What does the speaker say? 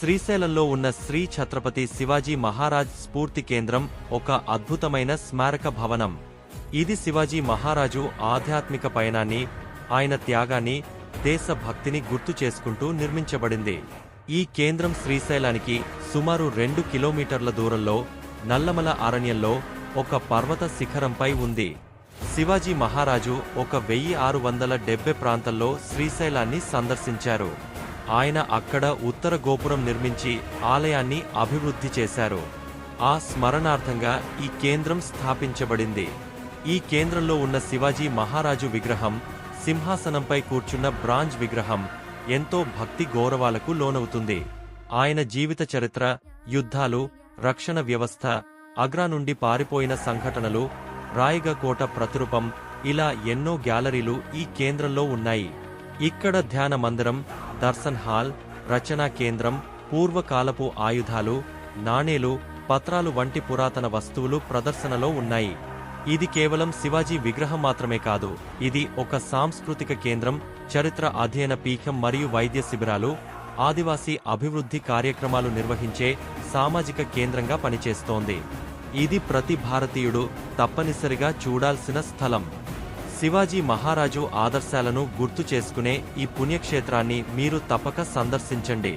శ్రీశైలంలో ఉన్న శ్రీ ఛత్రపతి శివాజీ మహారాజ్ స్ఫూర్తి కేంద్రం ఒక అద్భుతమైన స్మారక భవనం. ఇది శివాజీ మహారాజు ఆధ్యాత్మిక పయనాన్ని ఆయన త్యాగాన్ని దేశభక్తిని గుర్తు చేసుకుంటూ నిర్మించబడింది. ఈ కేంద్రం శ్రీశైలానికి సుమారు రెండు కిలోమీటర్ల దూరంలో నల్లమల అరణ్యంలో ఒక పర్వత శిఖరంపై ఉంది. శివాజీ మహారాజు ఒక వెయ్యి ఆరు వందల డెబ్బై ప్రాంతంలో శ్రీశైలాన్ని సందర్శించారు. ఆయన అక్కడ ఉత్తర గోపురం నిర్మించి ఆలయాన్ని అభివృద్ధి చేశారు. ఆ స్మరణార్థంగా ఈ కేంద్రం స్థాపించబడింది. ఈ కేంద్రంలో ఉన్న శివాజీ మహారాజు విగ్రహం సింహాసనంపై కూర్చున్న బ్రాంజ్ విగ్రహం ఎంతో భక్తి గౌరవాలకు లోనవుతుంది. ఆయన జీవిత చరిత్ర యుద్ధాలు రక్షణ వ్యవస్థ అగ్రా నుండి పారిపోయిన సంఘటనలు రాయగ కోట ప్రతిరూపం ఇలా ఎన్నో గ్యాలరీలు ఈ కేంద్రంలో ఉన్నాయి. ఇక్కడ ధ్యాన మందిరం దర్శన్ హాల్ రచనా కేంద్రం పూర్వకాలపు ఆయుధాలు నాణేలు పత్రాలు వంటి పురాతన వస్తువులు ప్రదర్శనలో ఉన్నాయి. ఇది కేవలం శివాజీ విగ్రహం మాత్రమే కాదు ఇది ఒక సాంస్కృతిక కేంద్రం చరిత్ర అధ్యయన పీఠం మరియు వైద్య శిబిరాలు ఆదివాసీ అభివృద్ధి కార్యక్రమాలు నిర్వహించే సామాజిక కేంద్రంగా పనిచేస్తోంది. ఇది ప్రతి భారతీయుడు తప్పనిసరిగా చూడాల్సిన స్థలం. శివాజీ మహారాజు ఆదర్శాలను గుర్తు చేసుకునే ఈ పుణ్యక్షేత్రాన్ని మీరు తప్పక సందర్శించండి.